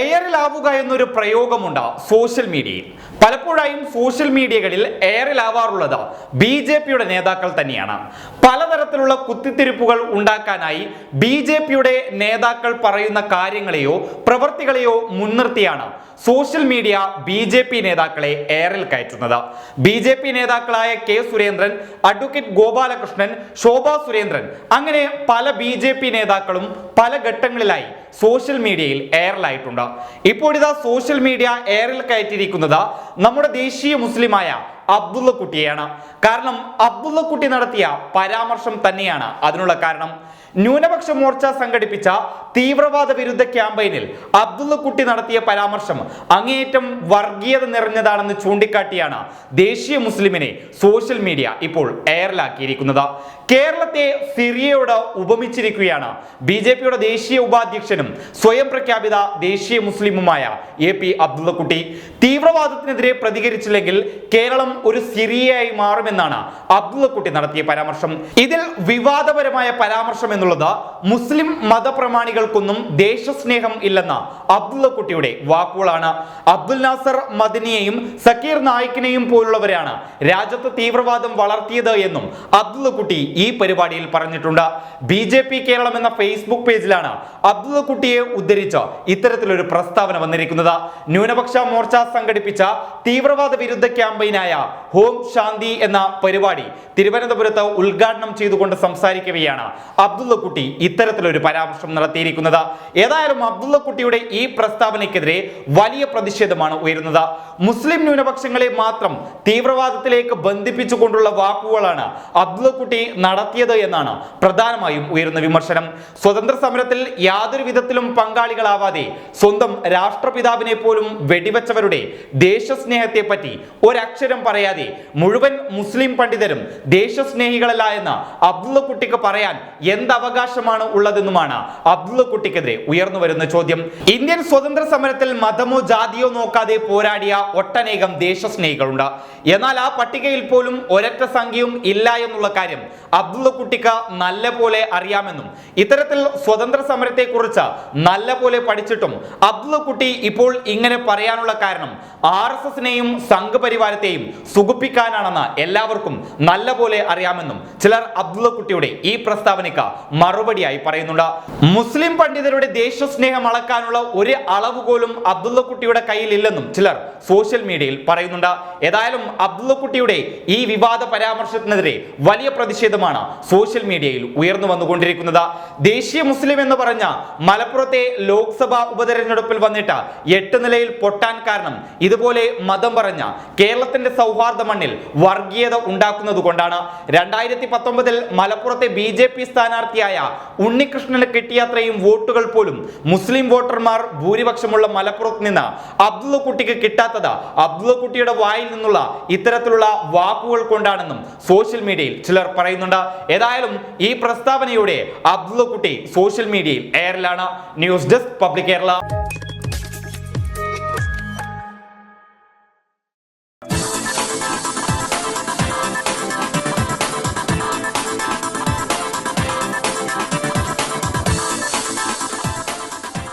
എയറിലാവുക എന്നൊരു പ്രയോഗമുണ്ട് സോഷ്യൽ മീഡിയയിൽ. പലപ്പോഴായും സോഷ്യൽ മീഡിയകളിൽ എയറിലാവാറുള്ളത് ബി ജെ പിയുടെ നേതാക്കൾ തന്നെയാണ്. പലതരത്തിലുള്ള കുത്തിത്തിരിപ്പുകൾ ഉണ്ടാക്കാനായി ബി ജെ പിയുടെ നേതാക്കൾ പറയുന്ന കാര്യങ്ങളെയോ പ്രവൃത്തികളെയോ മുൻനിർത്തിയാണ് social media B J P നേതാക്കളെ എയറിൽ കയറ്റുന്നത്. ബി ജെ പി നേതാക്കളായ കെ സുരേന്ദ്രൻ അഡ്വക്കേറ്റ് ഗോപാലകൃഷ്ണൻ ശോഭ സുരേന്ദ്രൻ അങ്ങനെ പല ബി ജെ പി നേതാക്കളും പല ഘട്ടങ്ങളിലായി സോഷ്യൽ മീഡിയയിൽ എയറിലായിട്ടുണ്ട് ഇപ്പോഴിതാ സോഷ്യൽ മീഡിയ എയറിൽ കയറ്റിയിരിക്കുന്നത് നമ്മുടെ ദേശീയ മുസ്ലിമായ അബ്ദുള്ള കുട്ടിയാണ് കാരണം അബ്ദുള്ള കുട്ടി നടത്തിയ പരാമർശം തന്നെയാണ് അതിനുള്ള കാരണം. ന്യൂനപക്ഷ മോർച്ച സംഘടിപ്പിച്ച തീവ്രവാദ വിരുദ്ധ ക്യാമ്പയിനിൽ അബ്ദുള്ള കുട്ടി നടത്തിയ പരാമർശം അങ്ങേയറ്റം വർഗീയത നിറഞ്ഞതാണെന്ന് ചൂണ്ടിക്കാട്ടിയാണ് ദേശീയ മുസ്ലിമിനെ സോഷ്യൽ മീഡിയ ഇപ്പോൾ എയറിലാക്കിയിരിക്കുന്നത്. കേരളത്തെ സിറിയയോട് ഉപമിച്ചിരിക്കുകയാണ് ബി ജെ പിയുടെ ദേശീയ ഉപാധ്യക്ഷനും സ്വയം പ്രഖ്യാപിത ദേശീയ മുസ്ലിമുമായ എ പി അബ്ദുള്ളക്കുട്ടി തീവ്രവാദത്തിനെതിരെ പ്രതികരിച്ചില്ലെങ്കിൽ കേരളം ഒരു സിറിയയായി മാറുമെന്നാണ് അബ്ദുള്ളക്കുട്ടി നടത്തിയ പരാമർശം. ഇതിൽ വിവാദപരമായ പരാമർശം എന്നുള്ളത് മുസ്ലിം മതപ്രമാണികൾക്കൊന്നും ദേശസ്നേഹം ഇല്ലെന്ന അബ്ദുള്ള കുട്ടിയുടെ വാക്കുകളാണ്. അബ്ദുൽ നാസർ മദിനിയെയും സക്കീർ നായിക്കിനെയും പോലുള്ളവരാണ് രാജ്യത്ത് തീവ്രവാദം വളർത്തിയത് എന്നും അബ്ദുള്ള കുട്ടി ഈ പരിപാടിയിൽ പറഞ്ഞിട്ടുണ്ട്. ബി ജെ പി കേരളം എന്ന ഫേസ്ബുക്ക് പേജിലാണ് അബ്ദുള്ള കുട്ടിയെ ഉദ്ധരിച്ച് ഇത്തരത്തിലൊരു പ്രസ്താവന വന്നിരിക്കുന്നത്. ന്യൂനപക്ഷ മോർച്ച സംഘടിപ്പിച്ച തീവ്രവാദ വിരുദ്ധ ക്യാമ്പയിനായ ഹോം ശാന്തി എന്ന പരിപാടി തിരുവനന്തപുരത്ത് ഉദ്ഘാടനം ചെയ്തുകൊണ്ട് സംസാരിക്കവെയാണ് അബ്ദുള്ളക്കുട്ടി ഇത്തരത്തിലൊരു പരാമർശം നടത്തിയിരിക്കുന്നത്. ഏതായാലും അബ്ദുള്ളക്കുട്ടിയുടെ ഈ പ്രസ്താവനയ്ക്കെതിരെ വലിയ പ്രതിഷേധമാണ് ഉയരുന്നത്. മുസ്ലിം ന്യൂനപക്ഷങ്ങളെ മാത്രം തീവ്രവാദത്തിലേക്ക് ബന്ധിപ്പിച്ചുകൊണ്ടുള്ള വാക്കുകളാണ് അബ്ദുള്ളക്കുട്ടി നടത്തിയത് എന്നാണ് പ്രധാനമായും ഉയരുന്ന വിമർശനം. സ്വതന്ത്ര സമരത്തിൽ യാതൊരു വിധത്തിലും പങ്കാളികളാവാതെ സ്വന്തം രാഷ്ട്രപിതാവിനെ പോലും വെടിവെച്ചവരുടെ ദേശസ്നേഹത്തെ പറ്റി ഒരക്ഷരം പറയാതെ മുഴുവൻ മുസ്ലിം പണ്ഡിതരും ദേശസ്നേഹികളല്ല എന്ന് അബ്ദുള്ളക്കുട്ടിക്ക് പറയാൻ എന്ത് അവകാശമാണ് ഉള്ളതെന്നുമാണ് അബ്ദുള്ളക്കുട്ടിക്കെതിരെ ഉയർന്നു വരുന്ന ചോദ്യം. ഇന്ത്യൻ സ്വതന്ത്ര സമരത്തിൽ മതമോ ജാതിയോ നോക്കാതെ പോരാടിയ ഒട്ടനേകം ദേശസ്നേഹികളുണ്ട്. എന്നാൽ ആ പട്ടികയിൽ പോലും ഒരൊറ്റ സംഖ്യയും ഇല്ല എന്നുള്ള കാര്യം അബ്ദുള്ളക്കുട്ടിക്ക് നല്ല പോലെ അറിയാമെന്നും ഇത്തരത്തിൽ സ്വതന്ത്ര സമരത്തെ കുറിച്ച് നല്ല പോലെ പഠിച്ചിട്ടും അബ്ദുള്ളക്കുട്ടി ഇപ്പോൾ ഇങ്ങനെ പറയാനുള്ള കാരണം ആർ എസ് എസിനെയും സംഘപരിവാരത്തെയും സുഖിപ്പിക്കാനാണെന്ന് എല്ലാവർക്കും നല്ല പോലെ അറിയാമെന്നും ചിലർ അബ്ദുള്ളക്കുട്ടിയുടെ ഈ പ്രസ്താവനയ്ക്ക് മറുപടിയായി പറയുന്നുണ്ട്. മുസ്ലിം പണ്ഡിതരുടെ ദേശസ്നേഹം അളക്കാനുള്ള ഒരു അളവുകോലും അബ്ദുള്ളക്കുട്ടിയുടെ കയ്യിലില്ലെന്നും ചിലർ സോഷ്യൽ മീഡിയയിൽ പറയുന്നുണ്ട്. ഏതായാലും അബ്ദുള്ളക്കുട്ടിയുടെ ഈ വിവാദ പരാമർശത്തിനെതിരെ വലിയ പ്രതിഷേധമാണ് സോഷ്യൽ മീഡിയയിൽ ഉയർന്നു വന്നുകൊണ്ടിരിക്കുന്നത്. ദേശീയ മുസ്ലിം എന്ന് പറഞ്ഞ മലപ്പുറത്തെ ലോക്സഭാ ഉപതെരഞ്ഞെടുപ്പിൽ വന്നിട്ട് എട്ട് നിലയിൽ പൊട്ടാൻ കാരണം ഇതുപോലെ മതം പറഞ്ഞ കേരളത്തിന്റെ സൗഹാർദ്ദ മണ്ണിൽ വർഗീയത ഉണ്ടാക്കുന്നത് കൊണ്ടാണ് രണ്ടായിരത്തി പത്തൊമ്പതിൽ മലപ്പുറത്തെ ബി ജെ പി സ്ഥാനാർത്ഥിയായ ഉണ്ണികൃഷ്ണന് കിട്ടിയത്രയും വോട്ടുകൾ പോലും മുസ്ലിം വോട്ടർമാർ ഭൂരിപക്ഷമുള്ള മലപ്പുറത്ത് നിന്ന് അബ്ദുള്ള കുട്ടിക്ക് കിട്ടാത്തത് അബ്ദുള്ള കുട്ടിയുടെ വായിൽ നിന്നുള്ള ഇത്തരത്തിലുള്ള വാക്കുകൾ കൊണ്ടാണെന്നും സോഷ്യൽ മീഡിയയിൽ ചിലർ പറയുന്നുണ്ട്. ഏതായാലും ഈ പ്രസ്താവനയോടെ അബ്ദുള്ള കുട്ടി സോഷ്യൽ മീഡിയയിൽ എയറിലാണ്. News desk Public Kerala.